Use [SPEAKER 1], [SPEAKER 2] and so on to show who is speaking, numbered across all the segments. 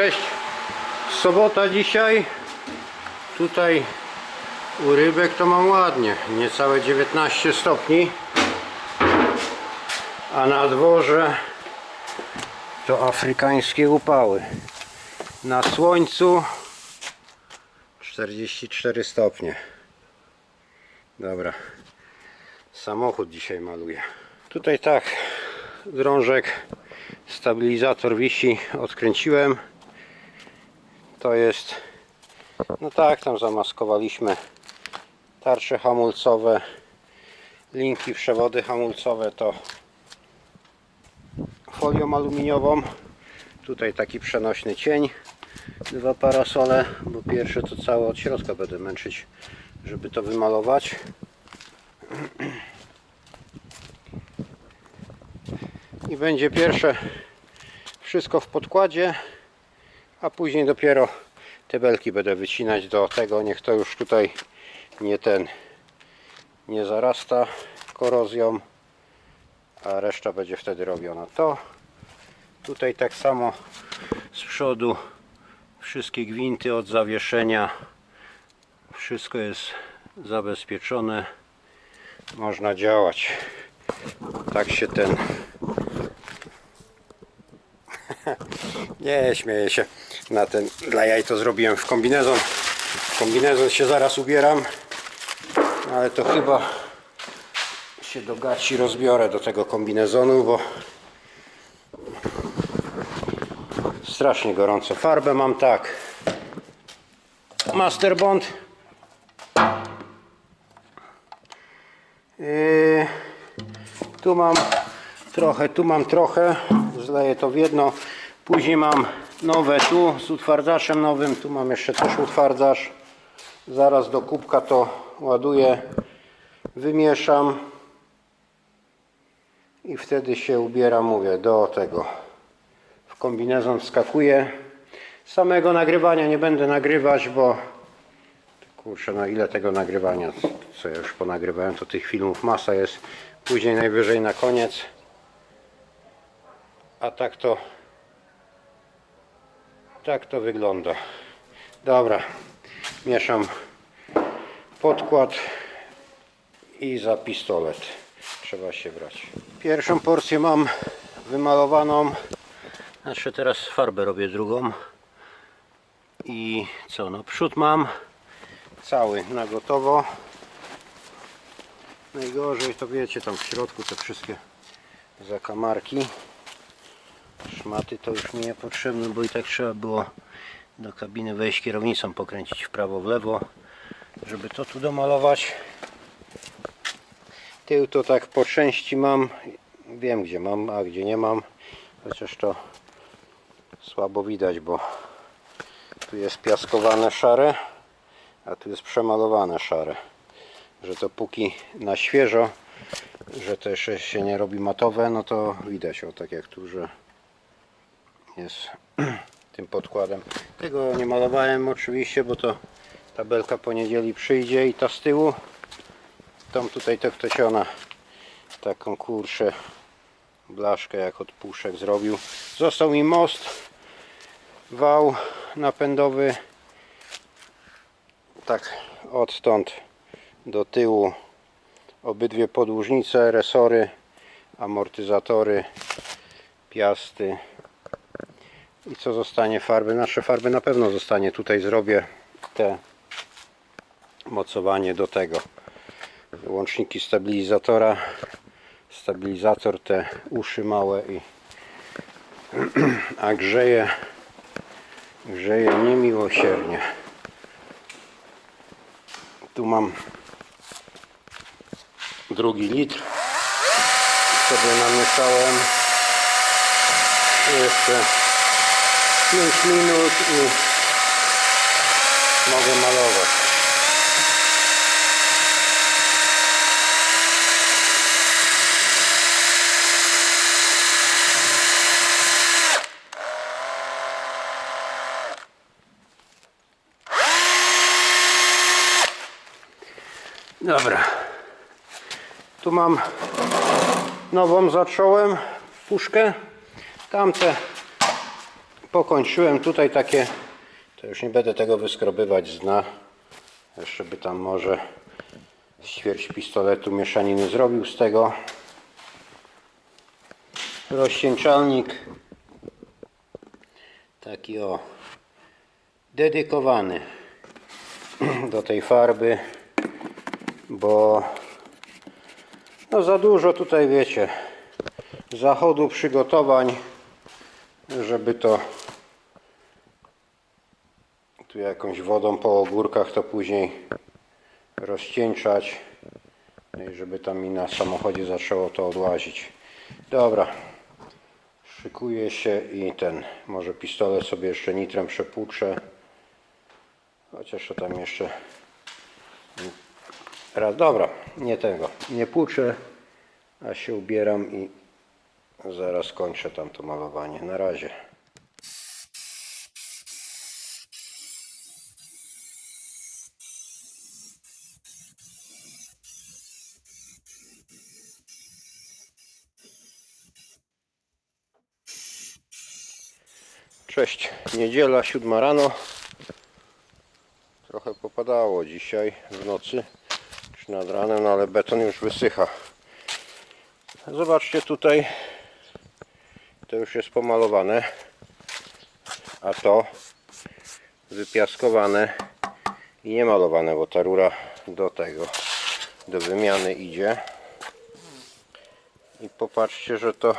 [SPEAKER 1] Cześć, sobota dzisiaj. Tutaj u rybek to mam ładnie, niecałe 19 stopni. A na dworze to afrykańskie upały. Na słońcu 44 stopnie. Dobra, samochód dzisiaj maluję. Tutaj tak, drążek, stabilizator wisi, odkręciłem. To jest, no tak, tam zamaskowaliśmy tarcze hamulcowe, linki, przewody hamulcowe to folią aluminiową. Tutaj taki przenośny cień, dwa parasole, bo pierwsze to całe od środka będę męczyć, żeby to wymalować. I będzie pierwsze wszystko w podkładzie, a później dopiero te belki będę wycinać do tego. Niech to już tutaj nie ten nie zarasta korozją, a reszta będzie wtedy robiona. To tutaj tak samo z przodu wszystkie gwinty od zawieszenia wszystko jest zabezpieczone można działać tak się ten nie śmieję się na ten dla jaj to zrobiłem w kombinezon. W kombinezon się zaraz ubieram ale to chyba się do gaci rozbiorę do tego kombinezonu bo strasznie gorąco. Farbę mam tak. Master Bond. Yy, tu mam trochę, tu mam trochę, zleję to w jedno. Później mam nowe tu z utwardzaczem nowym, tu mam jeszcze też utwardzacz. Zaraz do kubka to ładuję, wymieszam i wtedy się ubieram, mówię, do tego. W kombinezon wskakuję. Samego nagrywania nie będę nagrywać, bo Kurczę, no ile tego nagrywania, co ja już ponagrywałem, to tych filmów masa jest. Później najwyżej na koniec. A tak to tak to wygląda. Dobra, mieszam podkład i za pistolet trzeba się brać. Pierwszą porcję mam wymalowaną. Znaczy teraz farbę robię drugą. I co, no przód mam cały na gotowo. Najgorzej to wiecie, tam w środku te wszystkie zakamarki. Szmaty to już mi niepotrzebne, bo i tak trzeba było do kabiny wejść kierownicą, pokręcić w prawo, w lewo, żeby to tu domalować. Tył to tak po części mam, wiem gdzie mam, a gdzie nie mam, chociaż to słabo widać, bo tu jest piaskowane szare a tu jest przemalowane szare że to póki na świeżo że jeszcze się nie robi matowe no to widać o tak jak tu że jest tym podkładem. Tego nie malowałem oczywiście bo to ta belka po przyjdzie i ta z tyłu. Tą tutaj to ktoś ona taką kurczę blaszkę jak od puszek zrobił. Został mi most wał napędowy. Tak odtąd do tyłu obydwie podłużnice, resory, amortyzatory, piasty i co zostanie farby, nasze farby na pewno zostanie. Tutaj zrobię te mocowanie do tego. Łączniki stabilizatora. Stabilizator te uszy małe i a grzeje grzeje niemiłosiernie. Tu mam drugi litr. Sobie namieszałem jeszcze 5 minut i mogę malować Dobra. Tu mam nową zacząłem puszkę. Tamte pokończyłem tutaj takie, to już nie będę tego wyskrobywać z dna, jeszcze by tam może ćwierć pistoletu mieszaniny zrobił z tego. Rozcieńczalnik taki o dedykowany do tej farby, bo no za dużo tutaj wiecie zachodu przygotowań, żeby to tu jakąś wodą po ogórkach to później rozcieńczać no i żeby tam mi na samochodzie zaczęło to odłazić. Dobra, szykuję się i ten, może pistolet sobie jeszcze nitrem przepłuczę. Chociaż to tam jeszcze raz, dobra, nie tego, nie płuczę, a się ubieram i zaraz kończę tam to malowanie. Na razie. Cześć, niedziela, siódma rano. Trochę popadało dzisiaj w nocy, czy nad ranem, no ale beton już wysycha. Zobaczcie tutaj, to już jest pomalowane, a to wypiaskowane i nie malowane, bo ta rura do tego, do wymiany idzie. I popatrzcie, że to,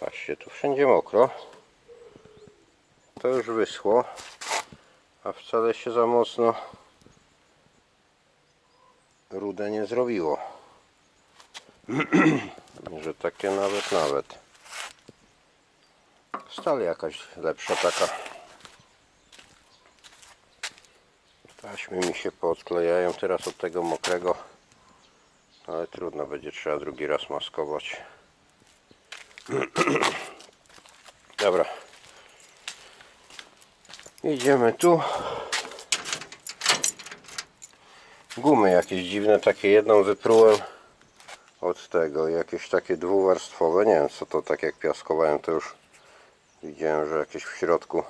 [SPEAKER 1] patrzcie, tu wszędzie mokro. To już wyschło, a wcale się za mocno rude nie zrobiło. Że takie nawet, nawet. Stal jakaś lepsza taka. Taśmy mi się poodklejają teraz od tego mokrego. Ale trudno, będzie trzeba drugi raz maskować. Dobra. Idziemy tu. Gumy jakieś dziwne, takie jedną wyprułem od tego, jakieś takie dwuwarstwowe, nie wiem co to, tak jak piaskowałem to już widziałem, że jakieś w środku.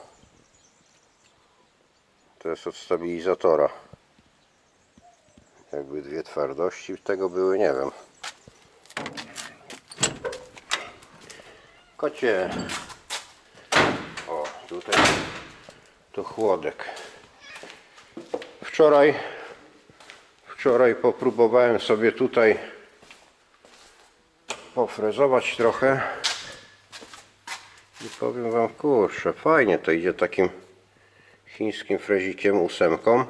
[SPEAKER 1] To jest od stabilizatora. Jakby dwie twardości tego były, nie wiem. Kocie. O, tutaj to chłodek. Wczoraj wczoraj popróbowałem sobie tutaj pofrezować trochę i powiem wam kurczę fajnie to idzie takim chińskim frezikiem ósemką.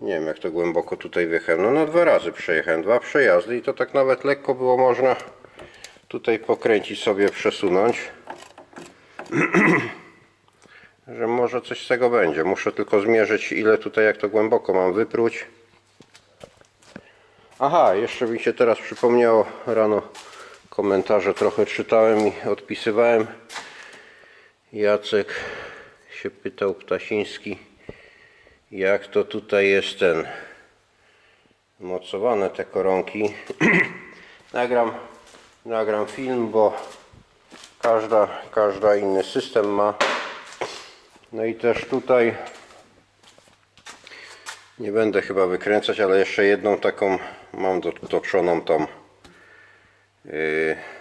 [SPEAKER 1] Nie wiem jak to głęboko tutaj wjechałem. No na dwa razy przejechałem dwa przejazdy i to tak nawet lekko było można tutaj pokręcić sobie przesunąć. Że może coś z tego będzie. Muszę tylko zmierzyć ile tutaj jak to głęboko mam wypróć. Aha, jeszcze mi się teraz przypomniało rano komentarze trochę czytałem i odpisywałem. Jacek się pytał Ptasiński jak to tutaj jest ten mocowane te koronki. nagram, nagram film, bo każda, każda inny system ma. No i też tutaj nie będę chyba wykręcać, ale jeszcze jedną taką mam dotoczoną yy,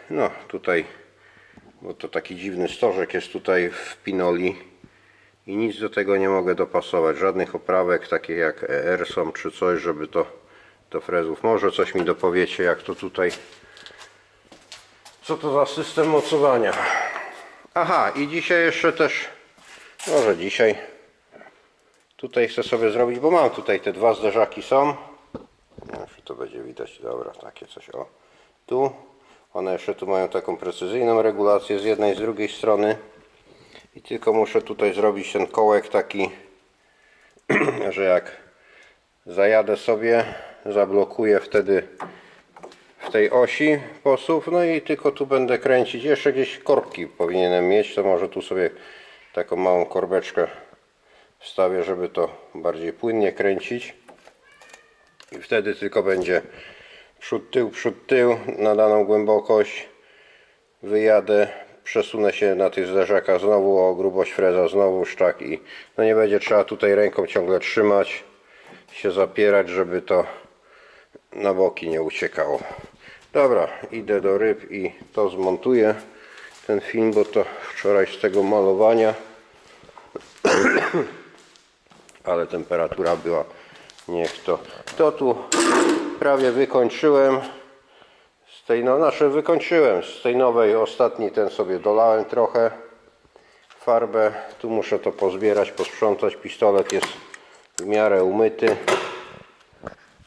[SPEAKER 1] no tutaj bo to taki dziwny stożek jest tutaj w pinoli i nic do tego nie mogę dopasować żadnych oprawek takich jak ER są czy coś żeby to do frezów może coś mi dopowiecie jak to tutaj co to za system mocowania aha i dzisiaj jeszcze też może dzisiaj tutaj chcę sobie zrobić, bo mam tutaj te dwa zderzaki są. Nie wiem, czy to będzie widać. Dobra, takie coś o. Tu. One jeszcze tu mają taką precyzyjną regulację z jednej i z drugiej strony. I tylko muszę tutaj zrobić ten kołek taki, że jak zajadę sobie, zablokuję wtedy w tej osi posuw, no i tylko tu będę kręcić. Jeszcze gdzieś korbki powinienem mieć, to może tu sobie taką małą korbeczkę wstawię, żeby to bardziej płynnie kręcić i wtedy tylko będzie przód tył, przód tył na daną głębokość wyjadę przesunę się na tych zderzakach znowu o grubość freza, znowu szczak i no nie będzie trzeba tutaj ręką ciągle trzymać, się zapierać, żeby to na boki nie uciekało. Dobra, idę do ryb i to zmontuję ten film, bo to wczoraj z tego malowania ale temperatura była niech to. To tu prawie wykończyłem z tej no nasze wykończyłem. Z tej nowej ostatni ten sobie dolałem trochę. Farbę tu muszę to pozbierać posprzątać. Pistolet jest w miarę umyty.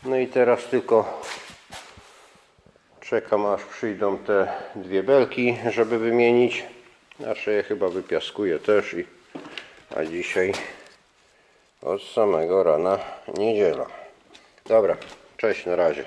[SPEAKER 1] No i teraz tylko czekam aż przyjdą te dwie belki żeby wymienić. Znaczy je chyba wypiaskuję też i a dzisiaj od samego rana niedziela. Dobra cześć na razie